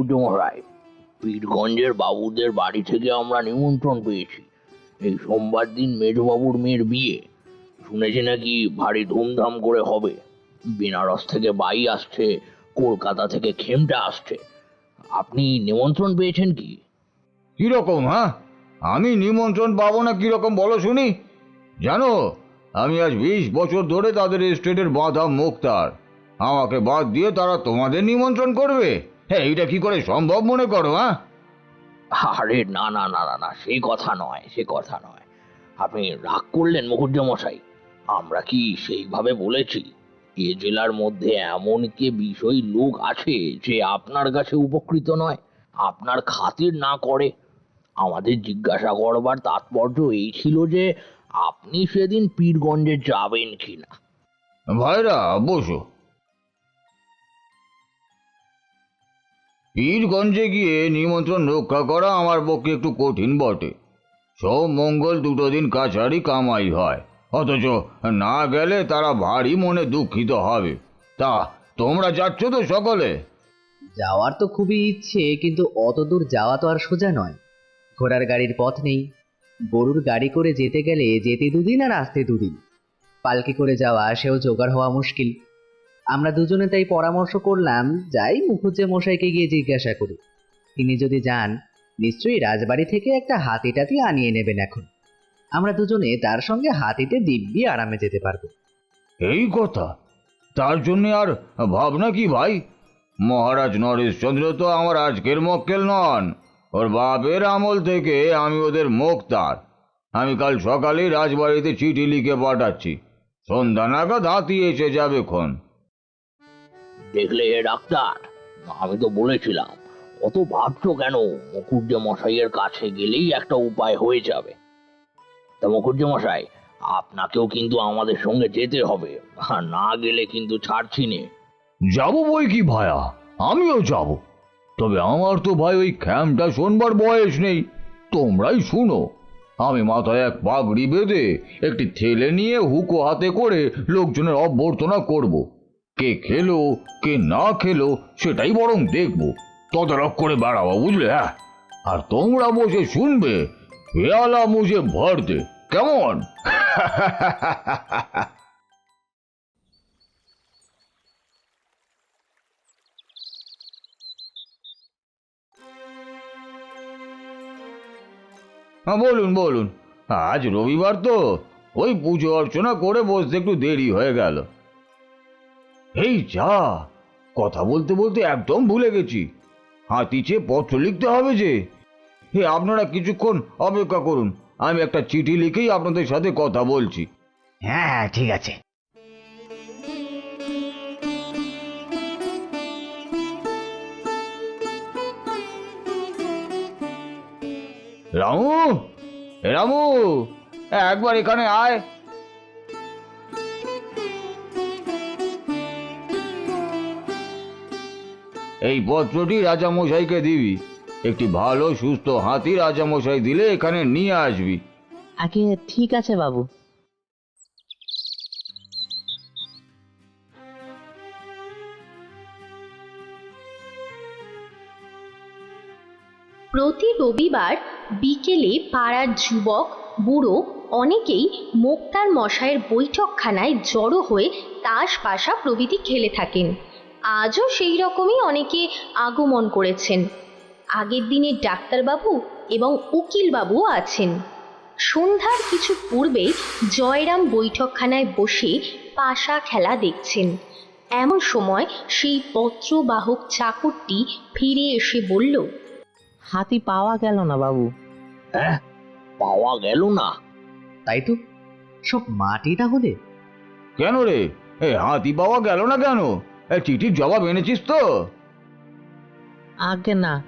মুকুটমশাই পীরগঞ্জের বাবুদের বাড়ি থেকে আমরা নিমন্ত্রণ পেয়েছি। এই সোমবার দিন মেজবাবুর মেয়ের বিয়ে। শুনেছি নাকি ভারী ধুমধাম করে হবে। বেনারস থেকে বাই আসছে, কলকাতা থেকে খেমটা আসছে। আপনি নিমন্ত্রণ পেয়েছেন কি? কীরকম হ্যাঁ? আমি নিমন্ত্রণ পাবো না কীরকম বলো শুনি। জানো, আমি আজ বিশ বছর ধরে তাদের এস্টেটের বাঁধা মুক্তার। আমাকে বাদ দিয়ে তারা তোমাদের নিমন্ত্রণ করবে। হ্যাঁ এইটা কি করে সম্ভব মনে করো হ্যাঁ? আরে না না না না না সে কথা নয় সে কথা নয়। আপনি রাগ করলেন মুখুজ্জমশাই আমরা কি সেইভাবে বলেছি? এ জেলার মধ্যে এমন কি বিষয় লোক আছে যে আপনার কাছে উপকৃত নয় আপনার খাতির না করে? আমাদের জিজ্ঞাসা করবার তাৎপর্য এই ছিল যে আপনি সেদিন পীরগঞ্জে যাবেন কিনা। ভাইরা বসো। পীরগঞ্জে গিয়ে নিমন্ত্রণ রক্ষা করা আমার পক্ষে একটু কঠিন বটে। সব মঙ্গল দুটো দিন কাছারি কামাই হয়। অথচ না গেলে তারা ভারী মনে দুঃখিত হবে। তা, তোমরা যাচ্ছ তো সকলে? যাওয়ার তো খুবই ইচ্ছে, কিন্তু অত দূর যাওয়া তো আর সোজা নয়। ঘোড়ার গাড়ির পথ নেই। গরুর গাড়ি করে যেতে গেলে যেতে দুদিন আর আসতে দুদিন। পালকি করে যাওয়া, সেও জোগাড় হওয়া মুশকিল। আমরা দুজনে তাই পরামর্শ করলাম, যাই মুখুজ্জে মশাইকে গিয়ে জিজ্ঞাসা করি। তিনি যদি যান, নিশ্চয়ই রাজবাড়ি থেকে একটা হাতি টাতি আনিয়ে নেবেন এখন। আমরা দুজনে তার সঙ্গে হাতিতে দিব্যি আরামে যেতে পারব। এই কথা? তার জন্য আর ভাবনা কি ভাই? মহারাজ নরেশচন্দ্র তো আমার আজকের মক্কেল নন। ওর বাপের আমল থেকে আমি ওদের মুক্তার আমি কাল সকালেই রাজবাড়িতে চিঠি লিখে পাঠাচ্ছি। সন্ধ্যা নাগাদ হাতি এসে যাবে ক্ষণ দেখলে হে ডাক্তার। আমি তো বলেছিলাম, অত ভাবছ কেন? মুখুজ্জে মশাইয়ের কাছে গেলেই একটা উপায় হয়ে যাবে। তা মুখুজ্জে মশাই আপনাকেও কিন্তু আমাদের সঙ্গে যেতে হবে না গেলে কিন্তু ছাড়ছি নে। যাব বই কি ভায়া? আমিও যাব। তবে আমার তো ভাই ওই খ্যামটা শোনবার বয়স নেই। তোমরাই শুনো, আমি মাথায় এক পাগড়ি বেঁধে একটি ঠেলে নিয়ে হুকো হাতে করে লোকজনের অভ্যর্থনা করব। কে খেলো, কে না খেলো, সেটাই বরং দেখব। তদারক করে বেড়াবো বুঝলে হ্যাঁ? আর তোমরা বসে শুনবে পেয়ালা মুজে ভর দে, কেমন? বলুন বলুন, আজ রবিবার তো, ওই পুজো অর্চনা করে বসতে একটু দেরি হয়ে গেল। এই যা কথা বলতে বলতে একদম ভুলে গেছি। হাতিচে পত্র লিখতে হবে যে। হে আপনারা কিছুক্ষণ অপেক্ষা করুন আমি একটা চিঠি লিখেই আপনাদের সাথে কথা বলছি। হ্যাঁ ঠিক আছে। রামু? রামু? একবার এখানে আয়। এই পত্রটি রাজামশাইকে দিবি। একটি ভালো সুস্থ হাতি রাজামশাই দিলে এখানে নিয়ে আসবি। আগে ঠিক আছে বাবু। প্রতি রবিবার বিকেলে পাড়ার যুবক বুড়ো অনেকেই মোক্তার মশাইয়ের বৈঠকখানায় জড়ো হয়ে তাস পাশা প্রভৃতি খেলে থাকেন। আজও সেই রকমই অনেকে আগমন করেছেন। আগের দিনের ডাক্তারবাবু এবং উকিলবাবুও আছেন। সন্ধ্যার কিছু পূর্বেই জয়রাম বৈঠকখানায় বসে পাশা খেলা দেখছেন। এমন সময় সেই পত্রবাহক চাকরটি ফিরে এসে বলল হাতি পাওয়া গেল না বাবু। হ্যাঁ পাওয়া গেল না। তাই তো সব মাটি তাহলে? কেন রে? এ হাতি পাওয়া গেল না কেন? চিঠির জবাব এনেছিস তো? আগে না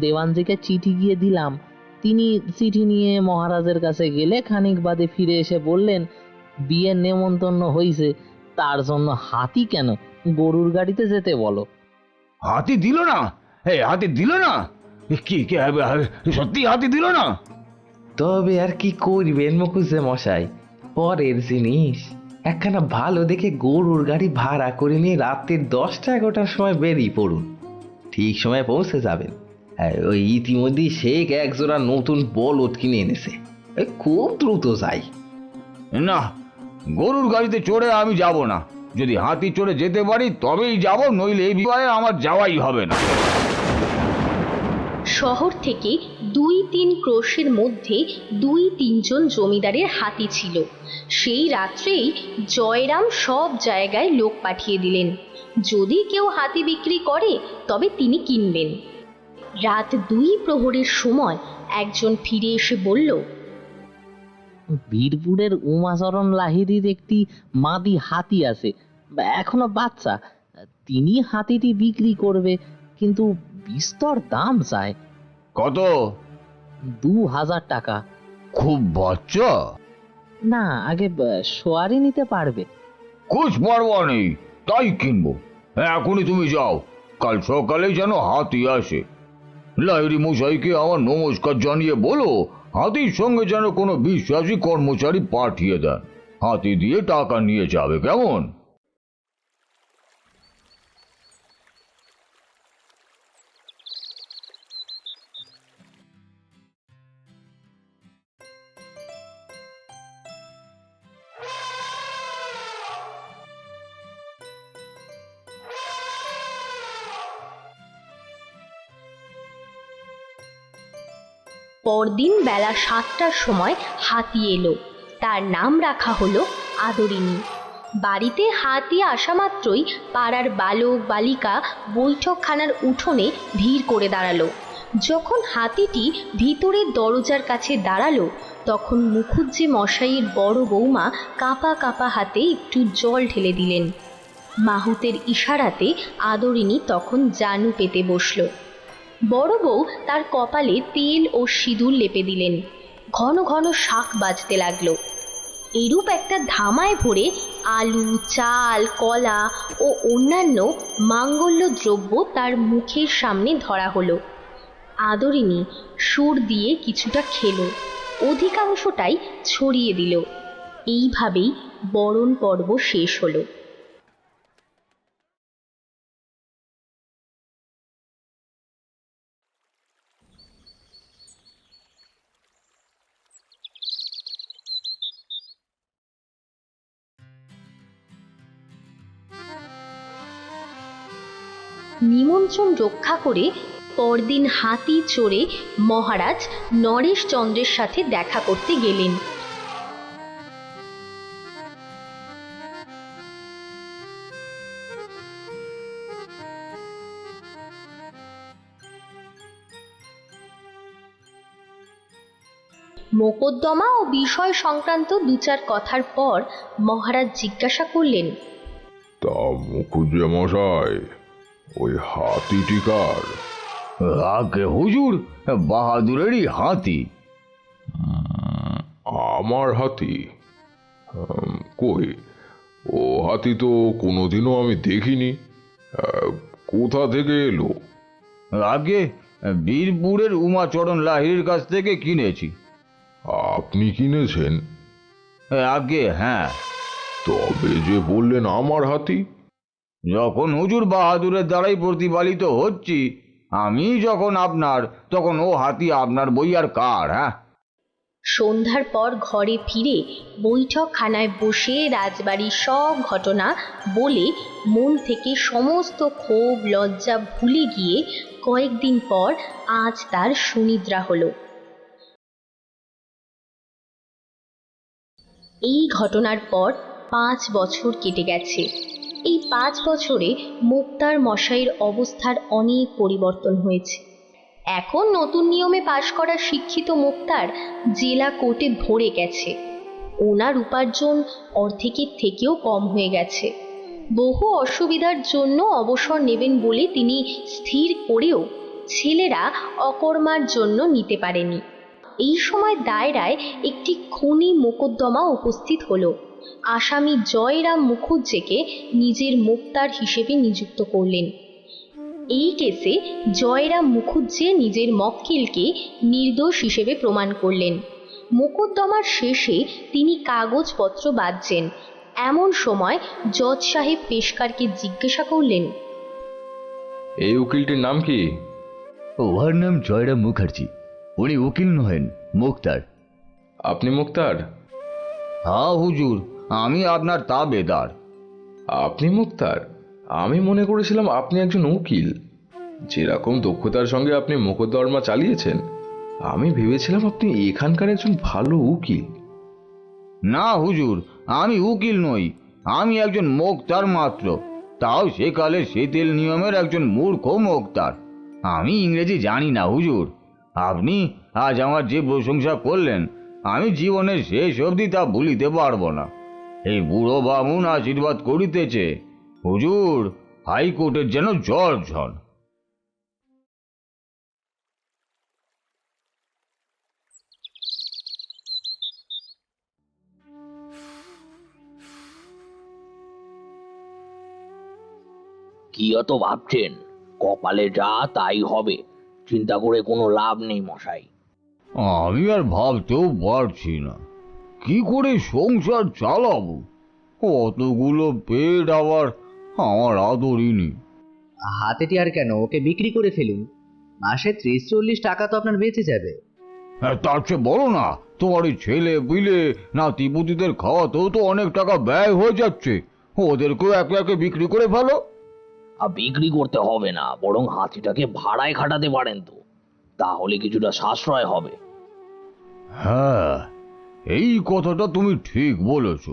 দেওয়ানজিকে চিঠি গিয়ে দিলাম। তিনি চিঠি নিয়ে মহারাজের কাছে গেলে খানিক বাদে ফিরে এসে বললেন বিয়ের নেমন্তন্ন হইছে তার জন্য হাতি কেন? গরুর গাড়িতে যেতে বলো। হাতি দিল না? এই হাতি দিল না? কি কি এ, এ, সত্যি হাতি দিল না? তবে আর কি করবেন মুখুজ্জে মশাই? পরের জিনিস। একখানা ভালো দেখে গরুর গাড়ি ভাড়া করে নিয়ে রাত্রির দশটা এগারোটার সময় বেরিয়ে পড়ুন। ঠিক সময় পৌঁছে যাবেন। আর ওই ইতিমধ্যেই শেখ একজোড়া নতুন বলদ কিনে এনেছে। খুব দ্রুত যাই। না, গরুর গাড়িতে চড়ে আমি যাব না। যদি হাতি চড়ে যেতে পারি, তবেই যাব, নইলে এই বিবাহে আমার যাওয়াই হবে না। শহর থেকে দুই তিন ক্রোশের মধ্যে দুই তিনজন জমিদারের হাতি ছিল। সেই রাত্রেই জয়রাম সব জায়গায় লোক পাঠিয়ে দিলেন। যদি কেউ হাতি বিক্রি করে, তবে তিনি কিনবেন। রাত দুই প্রহরের সময় একজন ফিরে এসে বলল, বীরপুরের উমাচরণ লাহিড়ির একটি মাদি হাতি আছে, এখনও বাচ্চা। তিনি হাতিটি বিক্রি করবে, কিন্তু বিস্তর দাম চায়। কত? দু হাজার টাকা। খুব বাচ্চা? না আগে সোয়ারি নিতে পারবে। কুছ পারবা নেই তাই কিনবো। এখনই তুমি যাও। কাল সকালে যেন হাতি আসে। লাইরি মশাইকে আমার নমস্কার জানিয়ে বলো হাতির সঙ্গে যেন কোনো বিশ্বাসী কর্মচারী পাঠিয়ে দেন। হাতি দিয়ে টাকা নিয়ে যাবে কেমন? পরদিন বেলা সাতটার সময় হাতি এলো। তার নাম রাখা হলো আদরিনী বাড়িতে হাতি আসা মাত্রই পাড়ার বালক, বালিকা বৈঠকখানার উঠোনে ভিড় করে দাঁড়াল। যখন হাতিটি ভিতরের দরজার কাছে দাঁড়াল, তখন মুখুজ্জে মশাইয়ের বড় বৌমা কাপা কাপা হাতে একটু জল ঢেলে দিলেন। মাহুতের ইশারাতে আদরিনী তখন জানু পেতে বসল। বড় বউ তার কপালে তেল ও সিঁদুর লেপে দিলেন। ঘন ঘন শাক বাজতে লাগল। এরূপ একটা ধামায় ভরে আলু, চাল, কলা ও অন্যান্য মাঙ্গল্য দ্রব্য তার মুখের সামনে ধরা হলো। আদরিনী সুর দিয়ে কিছুটা খেলো, অধিকাংশটাই ছড়িয়ে দিল। এইভাবেই বরণ পর্ব শেষ হলো। নিমন্ত্রণ রক্ষা করে পরদিন হাতি চড়ে মহারাজ নরেশ চন্দ্রের সাথে দেখা করতে গেলেন। মোকদ্দমা ও বিষয় সংক্রান্ত দু চার কথার পর মহারাজ জিজ্ঞাসা করলেন, তা মুখুজ্জে মশাই ওই হাতিটি কার আগে হুজুর বাহাদুরেরই হাতি। আমার হাতি? কই? ও হাতি তো কোনোদিনও আমি দেখিনি। কোথা থেকে এলো? আগে বীরপুরের উমাচরণ লাহিড়ির কাছ থেকে কিনেছি। আপনি কিনেছেন? আগে হ্যাঁ। তবে যে বললেন আমার হাতি যখন হুজুর বাহাদুরের দ্বারাই প্রতিপালিত হচ্ছি, আমি যখন আপনার, তখন ও হাতি আপনার বই আর কার হ্যাঁ? সন্ধ্যার পর ঘরে ফিরে বৈঠকখানায় বসে রাজবাড়ির সব ঘটনা বলে মন থেকে সমস্ত ক্ষোভ, লজ্জা ভুলে গিয়ে কয়েকদিন পর আজ তার সুনিদ্রা হলো। এই ঘটনার পর পাঁচ বছর কেটে গেছে। এই পাঁচ বছরে মুক্তার মশাইয়ের অবস্থার অনেক পরিবর্তন হয়েছে। এখন নতুন নিয়মে পাশ করা শিক্ষিত মুক্তার জেলা কোর্টে ভরে গেছে। ওনার উপার্জন অর্ধেকের থেকেও কম হয়ে গেছে। বহু অসুবিধার জন্য অবসর নেবেন বলে তিনি স্থির করেও ছেলেরা অকর্মার জন্য নিতে পারেনি। এই সময় দায়রায় একটি খুনি মোকদ্দমা উপস্থিত হলো। আসামি জয়রাম মুখুজ্জেকে নিজের মুক্তার হিসেবে নিযুক্ত করলেন। এই কেসে জয়রাম মুখুজ্জে নিজের মক্কেলকে নির্দোষ হিসেবে প্রমাণ করলেন। মোকদ্দমার শেষে তিনি কাগজপত্র বাঁধছেন। এমন সময় জজ সাহেব পেশকারকে জিজ্ঞাসা করলেন এই উকিলটির নাম কি? ওর নাম জয়রাম মুখার্জি। উনি উকিল নহেন মুক্তার। আপনি মুক্তার? হ্যাঁ হুজুর। আমি আপনার তাবেদার। আপনি মুক্তার। আমি মনে করেছিলাম আপনি একজন উকিল। যেরকম দক্ষতার সঙ্গে আপনি মোকদ্দমা চালিয়েছেন আমি ভেবেছিলাম আপনি এখানকার একজন ভালো উকিল। না হুজুর আমি উকিল নই। আমি একজন মোক্তার মাত্র। তাও সে সেকালে শিথিল নিয়মের একজন মূর্খ মোক্তার। আমি ইংরেজি জানি না হুজুর। আপনি আজ আমার যে প্রশংসা করলেন আমি জীবনের শেষ অবধি তা ভুলিতে পারব না। এই বুড়ো বামুন আশীর্বাদ করিতেছে। হুজুর হাইকোর্টের যেন জর্জ হন। কি অত ভাবছেন? কপালে যা তাই হবে। চিন্তা করে কোনো লাভ নেই মশাই। আমি আর ভাবতেও পারছি না। কি করে সংসার চালাবো? কতগুলো পেট আবার আমার আদরিনি হাতেটি আর কেন? ওকে বিক্রি করে ফেলুন। মাসে ত্রিশ চল্লিশ টাকা তো আপনার বেঁচে যাবে। হ্যাঁ, তার চেয়ে বলো না তোমার এই ছেলে পিলে নাতিপুতিদের খাওয়াতেও তো অনেক টাকা ব্যয় হয়ে যাচ্ছে। ওদেরকেও একে একে বিক্রি করে ফেলো। আর বিক্রি করতে হবে না বরং হাতিটাকে ভাড়ায় খাটাতে পারেন তো। তাহলে কিছুটা সাশ্রয় হবে। হ্যাঁ এই কথাটা তুমি ঠিক বলেছ।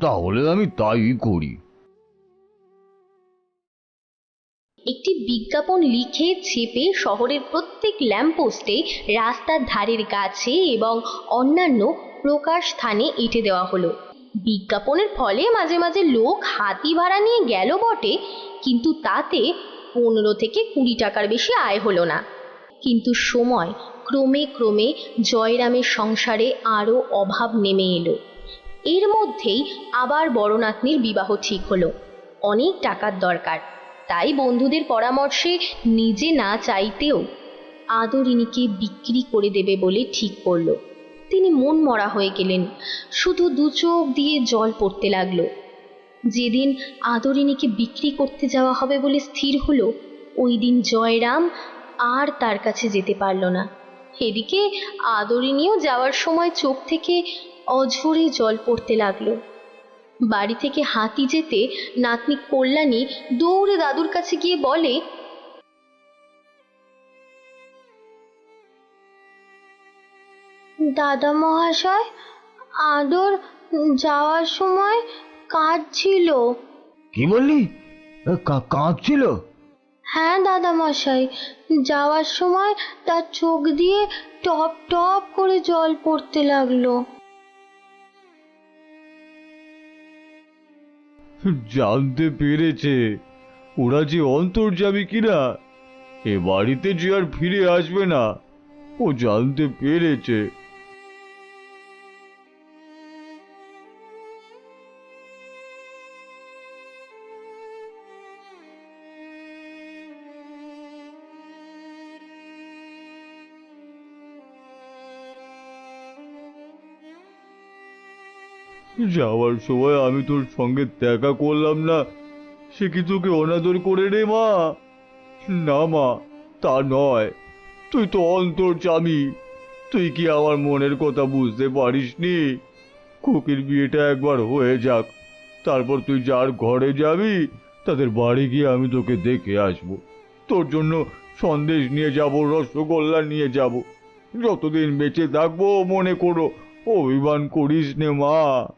তাহলে আমি তাই করি। একটি বিজ্ঞাপন লিখে ছেপে শহরের প্রত্যেক ল্যাম্পপোস্টে রাস্তার ধারের গাছে এবং অন্যান্য প্রকাশ স্থানে এঁটে দেওয়া হলো। বিজ্ঞাপনের ফলে মাঝে মাঝে লোক হাতি ভাড়া নিয়ে গেল বটে, কিন্তু তাতে পনেরো থেকে কুড়ি টাকার বেশি আয় হলো না। কিন্তু সময় ক্রমে ক্রমে জয়রামের সংসারে আরও অভাব নেমে এলো। এর মধ্যেই আবার বড় নাতনির বিবাহ ঠিক হলো। অনেক টাকার দরকার। তাই বন্ধুদের পরামর্শে নিজে না চাইতেও আদরিনীকে বিক্রি করে দেবে বলে ঠিক করল। তিনি মন মরা হয়ে গেলেন। শুধু দু চোখ দিয়ে জল পড়তে লাগল। যেদিন আদরিনীকে বিক্রি করতে যাওয়া হবে বলে স্থির হলো, ওই দিন জয়রাম আর তার কাছে যেতে পারল না। এদিকে আদরিনীও যাওয়ার সময় চোখ থেকে অঝরে জল পড়তে লাগল। বাড়ি থেকে হাতি যেতে নাতনি কল্যাণী দৌড়ে দাদুর কাছে গিয়ে বলে দাদা মহাশয় আদর যাওয়ার সময় কাঁদছিল। কি বললি? কাঁদছিল? হ্যাঁ দাদা মশাই যাওয়ার সময় তার চোখ দিয়ে টপ টপ করে জল পড়তে লাগল। জানতে পেরেছে। ওরা যে অন্তর্যামী কিনা, এ বাড়িতে যে আর ফিরে আসবে না, ও জানতে পেরেছে। যাওয়ার সময় আমি তোর সঙ্গে দেখা করলাম না। সে কি তোকে অনাদর করে রে মা? না মা, তা নয়। তুই তো অন্তর্জামী তুই কি আমার মনের কথা বুঝতে পারিসনি? খুকির বিয়েটা একবার হয়ে যাক। তারপর তুই যার ঘরে যাবি, তাদের বাড়ি গিয়ে আমি তোকে দেখে আসব। তোর জন্য সন্দেশ নিয়ে যাব, রসগোল্লা নিয়ে যাব। যতদিন বেঁচে থাকব, মনে করো, অভিমান করিস নে মা।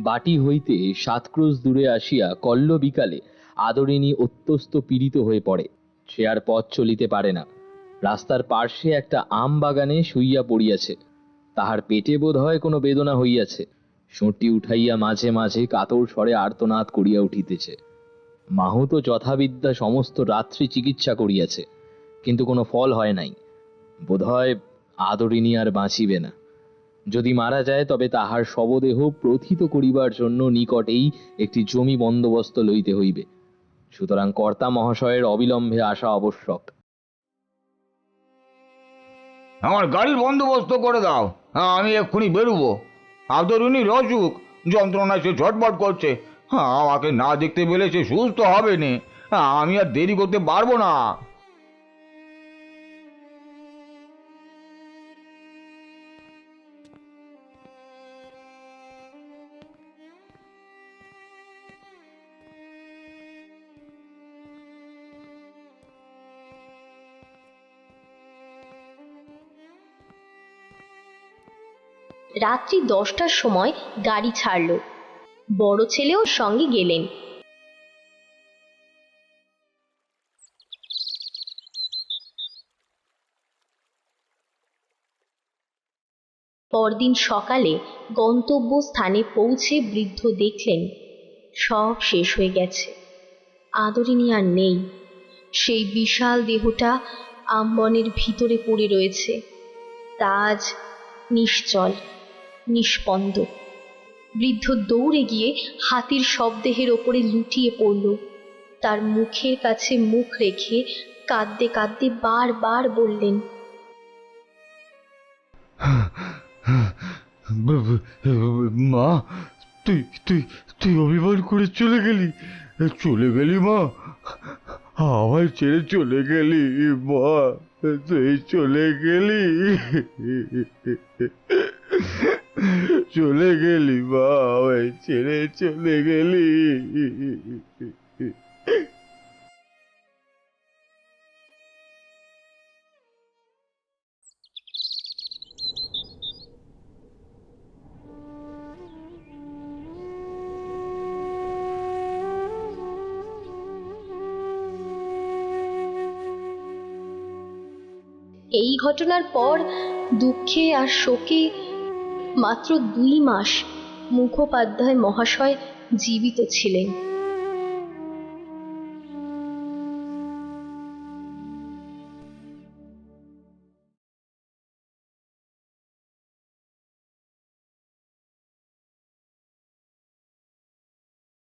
বাটি হইতে সাত ক্রোশ দূরে আসিয়া কল্ল বিকালে আদরিনী অত্যস্ত পীড়িত হয়ে পড়ে। সে আর পথ চলিতে পারে না। রাস্তার পার্শ্বে একটা আম বাগানে শুইয়া পড়িয়াছে। তাহার পেটে বোধ হয় কোনো বেদনা হইয়াছে। সোঁটি উঠাইয়া মাঝে মাঝে কাতর স্বরে আর্তনাদ করিয়া উঠিতেছে। মাহুতো যথাবিদ্যা সমস্ত রাত্রি চিকিৎসা করিয়াছে, কিন্তু কোনো ফল হয় নাই। বোধহয় আদরিনী আর বাঁচিবে না। যদি মারা যায় তবে তাহার শবদেহ প্রথিত করিবার জন্য নিকটেই একটি জমি বন্দোবস্ত লইতে হইবে। সুতরাং কর্তা মহাশয়ের অবিলম্বে আসা আবশ্যক। আমার গাড়ির বন্দোবস্ত করে দাও। হ্যাঁ আমি এক্ষুনি বেরোবো। আদরুনি রজুক যন্ত্রণায় সে ঝটপট করছে। হ্যাঁ আমাকে না দেখতে পেলে সে সুস্থ হবে না হ্যাঁ, আমি আর দেরি করতে পারব না। রাত্রি দশটার সময় গাড়ি ছাড়ল। বড় ছেলেও সঙ্গে গেলেন। পরদিন সকালে গন্তব্য স্থানে পৌঁছে বৃদ্ধ দেখলেন, সব শেষ হয়ে গেছে। আদরিনী আর নেই। সেই বিশাল দেহটা আম্বনের ভিতরে পড়ে রয়েছে। তাজ নিশ্চল। নিষ্পন্দ। বৃদ্ধ দৌড়ে গিয়ে হাতির শবদেহের ওপরে লুটিয়ে পড়ল। তার মুখের কাছে মুখ রেখে কাঁদতে কাঁদতে বারবার বললেন, মা, তুই তুই তুই অভিমান করে চলে গেলি চলে গেলি মা, আমায় ছেড়ে চলে গেলি মা, তুই চলে গেলি। চলে গেলি মা আমায় ছেড়ে চলে গেলি। এই ঘটনার পর দুঃখে আর শোকে মাত্র দুই মাস মুখোপাধ্যায় মহাশয় জীবিত ছিলেন।